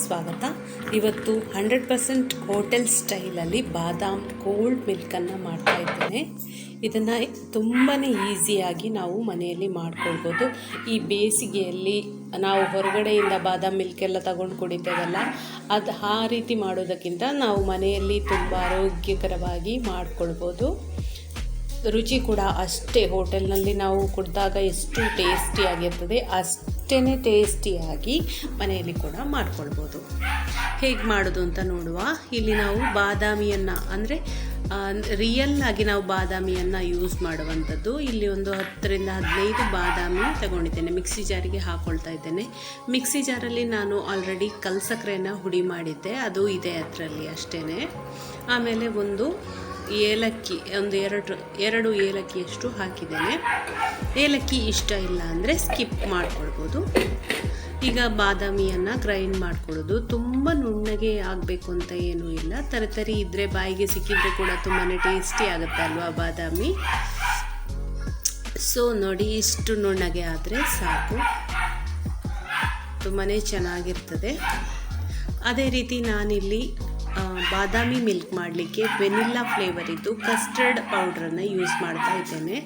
ಸ್ವಾಗತ. ಇವತ್ತು hundred percent hotel ಸ್ಟೈಲಲ್ಲಿ ಬಾದಾಮ್ ಕೋಲ್ಡ್ ಮಿಲ್ಕನ್ನು ಮಾಡ್ತಾ ಇದ್ದೇನೆ. ಇದನ್ನು ತುಂಬಾ ಈಸಿಯಾಗಿ ನಾವು ಮನೆಯಲ್ಲಿ ಮಾಡ್ಕೊಳ್ಬೋದು. ಈ ಬೇಸಿಗೆಯಲ್ಲಿ ನಾವು ಹೊರಗಡೆಯಿಂದ ಬಾದಾಮ್ ಮಿಲ್ಕ್ ಎಲ್ಲ ತಗೊಂಡು ಕುಡಿತೇವಲ್ಲ, ಅದು ಆ ರೀತಿ ಮಾಡೋದಕ್ಕಿಂತ ನಾವು ಮನೆಯಲ್ಲಿ ತುಂಬ ಆರೋಗ್ಯಕರವಾಗಿ ಮಾಡ್ಕೊಳ್ಬೋದು. ರುಚಿ ಕೂಡ ಅಷ್ಟೇ ಹೋಟೆಲ್ನಲ್ಲಿ ನಾವು ಕುಡಿದಾಗ ಎಷ್ಟು ಟೇಸ್ಟಿಯಾಗಿರ್ತದೆ ಅಷ್ಟೇ ಟೇಸ್ಟಿಯಾಗಿ ಮನೆಯಲ್ಲಿ ಕೂಡ ಮಾಡ್ಕೊಳ್ಬೋದು. ಹೇಗೆ ಮಾಡೋದು ಅಂತ ನೋಡುವ. ಇಲ್ಲಿ ನಾವು ಬಾದಾಮಿಯನ್ನು, ಅಂದರೆ ರಿಯಲ್ ಆಗಿ ನಾವು ಬಾದಾಮಿಯನ್ನು ಯೂಸ್ ಮಾಡುವಂಥದ್ದು. ಇಲ್ಲಿ ಒಂದು ಹತ್ತರಿಂದ ಹದಿನೈದು ಬಾದಾಮಿ ತಗೊಂಡಿದ್ದೇನೆ, ಮಿಕ್ಸಿ ಜಾರಿಗೆ ಹಾಕ್ಕೊಳ್ತಾ ಇದ್ದೇನೆ. ಮಿಕ್ಸಿ ಜಾರಲ್ಲಿ ನಾನು ಆಲ್ರೆಡಿ ಕಲ್ಸಕ್ರೆಯನ್ನು ಹುಡಿ ಮಾಡಿದ್ದೆ, ಅದು ಇದೆ ಅದರಲ್ಲಿ ಅಷ್ಟೇ ಆಮೇಲೆ ಒಂದು ಏಲಕ್ಕಿ, ಒಂದು ಎರಡು ಎರಡು ಏಲಕ್ಕಿಯಷ್ಟು ಹಾಕಿದ್ದೇನೆ. ಏಲಕ್ಕಿ ಇಷ್ಟ ಇಲ್ಲ ಅಂದರೆ ಸ್ಕಿಪ್ ಮಾಡ್ಕೊಳ್ಬೋದು. ಈಗ ಬಾದಾಮಿಯನ್ನು ಗ್ರೈಂಡ್ ಮಾಡ್ಕೊಳ್ಳೋದು. ತುಂಬ ನುಣ್ಣಗೆ ಆಗಬೇಕು ಅಂತ ಏನೂ ಇಲ್ಲ. ತರತರಿ ಇದ್ದರೆ ಬಾಯಿಗೆ ಸಿಕ್ಕಿದ್ರೆ ಕೂಡ ತುಂಬಾ ಟೇಸ್ಟಿ ಆಗುತ್ತೆ ಅಲ್ವಾ ಬಾದಾಮಿ? ಸೊ ನೋಡಿ, ಇಷ್ಟು ನುಣ್ಣಗೆ ಆದರೆ ಸಾಕು. ತುಂಬಾ ಚೆನ್ನಾಗಿರ್ತದೆ. ಅದೇ ರೀತಿ ನಾನಿಲ್ಲಿ ಬಾದಾಮಿ ಮಿಲ್ಕ್ ಮಾಡಲಿಕ್ಕೆ ವೆನಿಲ್ಲಾ ಫ್ಲೇವರ್ ಇದ್ದು ಕಸ್ಟರ್ಡ್ ಪೌಡ್ರನ್ನು ಯೂಸ್ ಮಾಡ್ತಾ ಇದ್ದೇನೆ.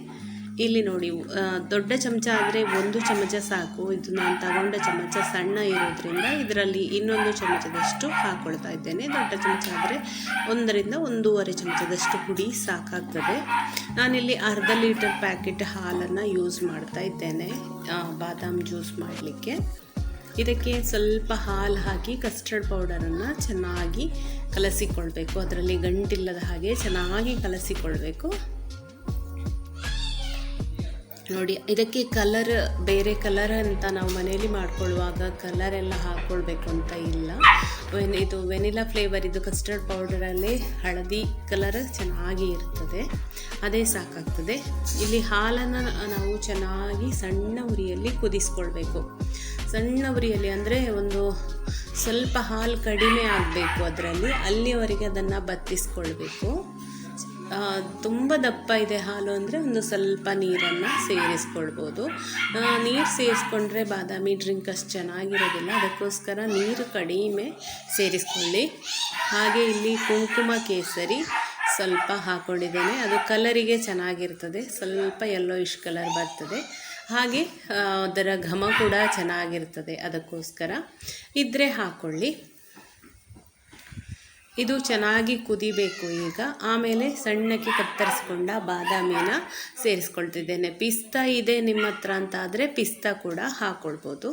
ಇಲ್ಲಿ ನೋಡಿ ದೊಡ್ಡ ಚಮಚ ಆದರೆ ಒಂದು ಚಮಚ ಸಾಕು. ಇದು ನಾನು ತಗೊಂಡ ಚಮಚ ಸಣ್ಣ ಇರೋದ್ರಿಂದ ಇದರಲ್ಲಿ ಇನ್ನೊಂದು ಚಮಚದಷ್ಟು ಹಾಕ್ಕೊಳ್ತಾ ಇದ್ದೇನೆ. ದೊಡ್ಡ ಚಮಚ ಆದರೆ ಒಂದರಿಂದ ಒಂದೂವರೆ ಚಮಚದಷ್ಟು ಹುಡಿ ಸಾಕಾಗ್ತದೆ. ನಾನಿಲ್ಲಿ ಅರ್ಧ ಲೀಟರ್ ಪ್ಯಾಕೆಟ್ ಹಾಲನ್ನು ಯೂಸ್ ಮಾಡ್ತಾ ಇದ್ದೇನೆ ಬಾದಾಮ್ ಜ್ಯೂಸ್ ಮಾಡಲಿಕ್ಕೆ. ಇದಕ್ಕೆ ಸ್ವಲ್ಪ ಹಾಲು ಹಾಕಿ ಕಸ್ಟರ್ಡ್ ಪೌಡರನ್ನು ಚೆನ್ನಾಗಿ ಕಲಸಿಕೊಳ್ಬೇಕು. ಅದರಲ್ಲಿ ಗಂಟಿಲ್ಲದ ಹಾಗೆ ಚೆನ್ನಾಗಿ ಕಲಸಿಕೊಳ್ಬೇಕು. ನೋಡಿ, ಇದಕ್ಕೆ ಕಲರ್ ಬೇರೆ ಕಲರ್ ಅಂತ ನಾವು ಮನೆಯಲ್ಲಿ ಮಾಡ್ಕೊಳ್ಳುವಾಗ ಕಲರ್ ಎಲ್ಲ ಹಾಕ್ಕೊಳ್ಬೇಕು ಅಂತ ಇಲ್ಲ. ವೆನ್ ಇದು ವೆನಿಲಾ ಫ್ಲೇವರ್ ಇದು ಕಸ್ಟರ್ಡ್ ಪೌಡರಲ್ಲಿ ಹಳದಿ ಕಲರ್ ಚೆನ್ನಾಗಿ ಇರ್ತದೆ. ಅದೇ ಸಾಕಾಗ್ತದೆ. ಇಲ್ಲಿ ಹಾಲನ್ನು ನಾವು ಚೆನ್ನಾಗಿ ಸಣ್ಣ ಉರಿಯಲ್ಲಿ ಕುದಿಸ್ಕೊಳ್ಬೇಕು. ಸಣ್ಣ ಉರಿಯಲ್ಲಿ ಅಂದರೆ ಒಂದು ಸ್ವಲ್ಪ ಹಾಲು ಕಡಿಮೆ ಆಗಬೇಕು ಅದರಲ್ಲಿ. ಅಲ್ಲಿವರೆಗೆ ಅದನ್ನು ಬತ್ತಿಸ್ಕೊಳ್ಬೇಕು. ತುಂಬ ದಪ್ಪ ಇದೆ ಹಾಲು ಅಂದರೆ ಒಂದು ಸ್ವಲ್ಪ ನೀರನ್ನು ಸೇರಿಸ್ಕೊಳ್ಬೋದು. ನೀರು ಸೇರಿಸ್ಕೊಂಡ್ರೆ ಬಾದಾಮಿ ಡ್ರಿಂಕ್ ಅಷ್ಟು ಚೆನ್ನಾಗಿರೋದಿಲ್ಲ, ಅದಕ್ಕೋಸ್ಕರ ನೀರು ಕಡಿಮೆ ಸೇರಿಸ್ಕೊಳ್ಳಿ. ಹಾಗೆ ಇಲ್ಲಿ ಕುಂಕುಮ ಕೇಸರಿ ಸ್ವಲ್ಪ ಹಾಕ್ಕೊಂಡಿದ್ದೇನೆ ಅದು ಕಲರಿಗೆ ಚೆನ್ನಾಗಿರ್ತದೆ, ಸ್ವಲ್ಪ ಯೆಲ್ಲೋ ಇಶ್ ಕಲರ್ ಬರ್ತದೆ. ಹಾಗೆ ಅದರ ಘಮ ಕೂಡ ಚೆನ್ನಾಗಿರ್ತದೆ ಅದಕ್ಕೋಸ್ಕರ. ಇದ್ದರೆ ಹಾಕ್ಕೊಳ್ಳಿ ಇದು ಚೆನ್ನಾಗಿ ಕುದಿಬೇಕು ಈಗ. ಆಮೇಲೆ ಸಣ್ಣಕ್ಕೆ ಕತ್ತರಿಸ್ಕೊಂಡ ಬಾದಾಮಿನ ಸೇರಿಸ್ಕೊಳ್ತಿದ್ದೇನೆ. ಪಿಸ್ತಾ ಇದೆ ನಿಮ್ಮ ಹತ್ರ ಅಂತ ಆದರೆ ಪಿಸ್ತಾ ಕೂಡ ಹಾಕ್ಕೊಳ್ಬೋದು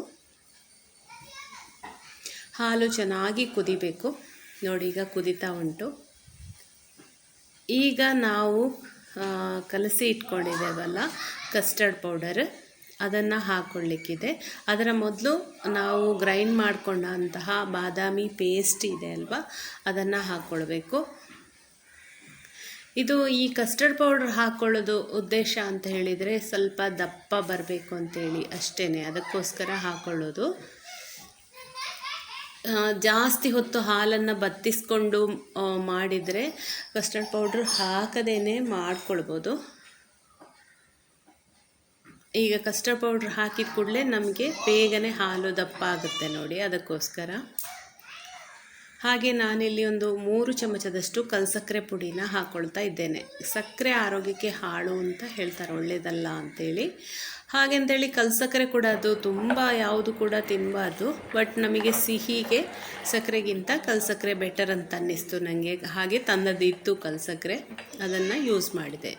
ಹಾಲು ಚೆನ್ನಾಗಿ ಕುದಿಬೇಕು. ನೋಡಿ, ಈಗ ಕುದಿತಾ ಉಂಟು. ಈಗ ನಾವು ಕಲಸಿ ಇಟ್ಕೊಂಡಿದ್ದೇವಲ್ಲ ಕಸ್ಟರ್ಡ್ ಪೌಡರ್ ಅದನ್ನು ಹಾಕ್ಕೊಳ್ಳಿಕ್ಕಿದೆ ಅದರ ಮೊದಲು ನಾವು ಗ್ರೈಂಡ್ ಮಾಡಿಕೊಂಡಂತಹ ಬಾದಾಮಿ ಪೇಸ್ಟ್ ಇದೆ ಅಲ್ವಾ? ಅದನ್ನು ಹಾಕ್ಕೊಳ್ಬೇಕು ಇದು ಈ ಕಸ್ಟರ್ಡ್ ಪೌಡರ್ ಹಾಕ್ಕೊಳ್ಳೋದು ಉದ್ದೇಶ ಅಂತ ಹೇಳಿದರೆ ಸ್ವಲ್ಪ ದಪ್ಪ ಬರಬೇಕು ಅಂತೇಳಿ ಅಷ್ಟೇ ಅದಕ್ಕೋಸ್ಕರ ಹಾಕ್ಕೊಳ್ಳೋದು ಜಾಸ್ತಿ ಹೊತ್ತು ಹಾಲನ್ನು ಬತ್ತಿಸ್ಕೊಂಡು ಮಾಡಿದರೆ ಕಸ್ಟರ್ಡ್ ಪೌಡ್ರ್ ಹಾಕದೇನೆ ಮಾಡ್ಕೊಳ್ಬೋದು. ಈಗ ಕಸ್ಟರ್ಡ್ ಪೌಡ್ರ್ ಹಾಕಿದ ಕೂಡಲೇ ನಮಗೆ ಬೇಗನೆ ಹಾಲು ದಪ್ಪ ಆಗುತ್ತೆ ನೋಡಿ, ಅದಕ್ಕೋಸ್ಕರ. ಹಾಗೆ ನಾನಿಲ್ಲಿ ಒಂದು ಮೂರು ಚಮಚದಷ್ಟು ಕಲ್ಸಕ್ಕರೆ ಪುಡಿನ ಹಾಕ್ಕೊಳ್ತಾ ಇದ್ದೇನೆ. ಸಕ್ಕರೆ ಆರೋಗ್ಯಕ್ಕೆ ಹಾಳು ಅಂತ ಹೇಳ್ತಾರೆ ಒಳ್ಳೆಯದಲ್ಲ ಅಂತೇಳಿ. ಹಾಗೆಂತೇಳಿ ಕಲ್ಸಕ್ಕರೆ ಕೂಡ ಅದು ತುಂಬ ಯಾವುದು ಕೂಡ ತಿನ್ನಬಾರ್ದು ಬಟ್ ನಮಗೆ ಸಿಹಿಗೆ ಸಕ್ಕರೆಗಿಂತ ಕಲ್ಸಕ್ಕರೆ ಬೆಟರ್ ಅಂತ ಅನ್ನಿಸ್ತು ನನಗೆ ಹಾಗೆ ತಂದದಿತ್ತು ಕಲ್ಸಕ್ಕರೆ ಅದನ್ನು ಯೂಸ್ ಮಾಡಿದೆ.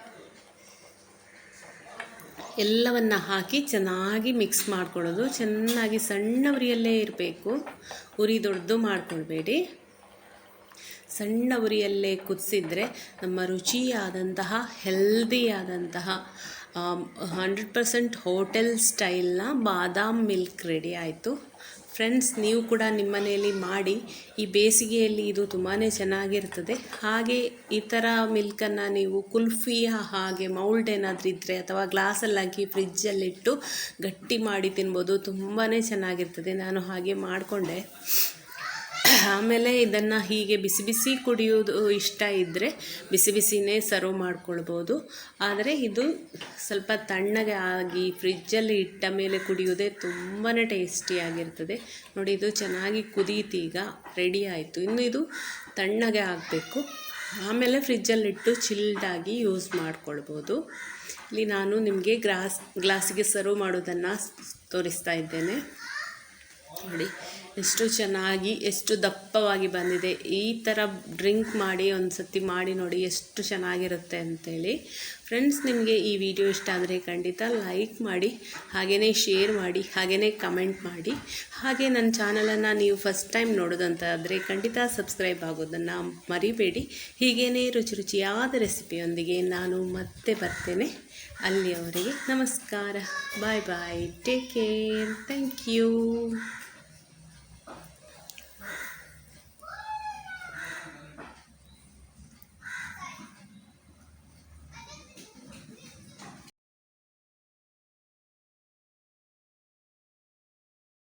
ಎಲ್ಲವನ್ನು ಹಾಕಿ ಚೆನ್ನಾಗಿ ಮಿಕ್ಸ್ ಮಾಡ್ಕೊಳ್ಳೋದು. ಚೆನ್ನಾಗಿ ಸಣ್ಣ ಉರಿಯಲ್ಲೇ ಇರಬೇಕು. ಉರಿ ದೊಡ್ಡದು ಮಾಡಿಕೊಳ್ಬೇಡಿ. ಸಣ್ಣ ಉರಿಯಲ್ಲೇ ಕುದಿಸಿದ್ರೆ ನಮ್ಮ ರುಚಿಯಾದಂತಹ ಹೆಲ್ದಿಯಾದಂತಹ ಹಂಡ್ರೆಡ್ ಪರ್ಸೆಂಟ್ ಹೋಟೆಲ್ ಸ್ಟೈಲ್ನ ಬಾದಾಮ್ ಮಿಲ್ಕ್ ರೆಡಿ ಆಯಿತು. ಫ್ರೆಂಡ್ಸ್ ನೀವು ಕೂಡ ನಿಮ್ಮ ಮನೆಯಲ್ಲಿ ಮಾಡಿ, ಈ ಬೇಸಿಗೆಯಲ್ಲಿ ಇದು ತುಂಬಾ ಚೆನ್ನಾಗಿರ್ತದೆ ಹಾಗೆ ಈ ಥರ ಮಿಲ್ಕನ್ನು ನೀವು ಕುಲ್ಫಿ ಹಾಗೆ ಮೌಲ್ಡ್ ಏನಾದರೂ ಇದ್ದರೆ ಅಥವಾ ಗ್ಲಾಸಲ್ಲಿ ಹಾಕಿ ಫ್ರಿಜ್ಜಲ್ಲಿಟ್ಟು ಗಟ್ಟಿ ಮಾಡಿ ತಿನ್ಬೋದು ತುಂಬಾ ಚೆನ್ನಾಗಿರ್ತದೆ. ನಾನು ಹಾಗೆ ಮಾಡಿಕೊಂಡೆ. ಆಮೇಲೆ ಇದನ್ನು ಹೀಗೆ ಬಿಸಿ ಬಿಸಿ ಕುಡಿಯೋದು ಇಷ್ಟ ಇದ್ದರೆ ಬಿಸಿ ಬಿಸಿನೇ ಸರ್ವ್ ಮಾಡ್ಕೊಳ್ಬೋದು. ಆದರೆ ಇದು ಸ್ವಲ್ಪ ತಣ್ಣಗೆ ಆಗಿ ಫ್ರಿಜ್ಜಲ್ಲಿ ಇಟ್ಟ ಮೇಲೆ ಕುಡಿಯೋದೇ ತುಂಬಾ ಟೇಸ್ಟಿಯಾಗಿರ್ತದೆ ನೋಡಿ, ಇದು ಚೆನ್ನಾಗಿ ಕುದೀತೀಗ ರೆಡಿ ಆಯಿತು. ಇನ್ನು ಇದು ತಣ್ಣಗೆ ಆಗಬೇಕು. ಆಮೇಲೆ ಫ್ರಿಜ್ಜಲ್ಲಿಟ್ಟು ಚಿಲ್ಡಾಗಿ ಯೂಸ್ ಮಾಡ್ಕೊಳ್ಬೋದು. ಇಲ್ಲಿ ನಾನು ನಿಮಗೆ ಗ್ಲಾಸ್ ಗ್ಲಾಸಿಗೆ ಸರ್ವ್ ಮಾಡೋದನ್ನು ತೋರಿಸ್ತಾ ಇದ್ದೇನೆ. ನೋಡಿ ಎಷ್ಟು ಚೆನ್ನಾಗಿ, ಎಷ್ಟು ದಪ್ಪವಾಗಿ ಬಂದಿದೆ. ಈ ಥರ ಡ್ರಿಂಕ್ ಮಾಡಿ ಒಂದು ಸತಿ ಮಾಡಿ ನೋಡಿ ಎಷ್ಟು ಚೆನ್ನಾಗಿರುತ್ತೆ ಅಂತೇಳಿ. ಫ್ರೆಂಡ್ಸ್, ನಿಮಗೆ ಈ ವಿಡಿಯೋ ಇಷ್ಟ ಆದರೆ ಖಂಡಿತ ಲೈಕ್ ಮಾಡಿ ಹಾಗೆಯೇ ಶೇರ್ ಮಾಡಿ ಹಾಗೆಯೇ ಕಮೆಂಟ್ ಮಾಡಿ. ಹಾಗೆ ನನ್ನ ಚಾನಲನ್ನು ನೀವು ಫಸ್ಟ್ ಟೈಮ್ ನೋಡೋದಂತಾದರೆ ಖಂಡಿತ ಸಬ್ಸ್ಕ್ರೈಬ್ ಆಗೋದನ್ನು ಮರಿಬೇಡಿ. ಹೀಗೇ ರುಚಿ ರುಚಿಯಾದ ರೆಸಿಪಿಯೊಂದಿಗೆ ನಾನು ಮತ್ತೆ ಬರ್ತೇನೆ. ಅಲ್ಲಿಯವರೆಗೆ ನಮಸ್ಕಾರ. Bye bye. Take care thank you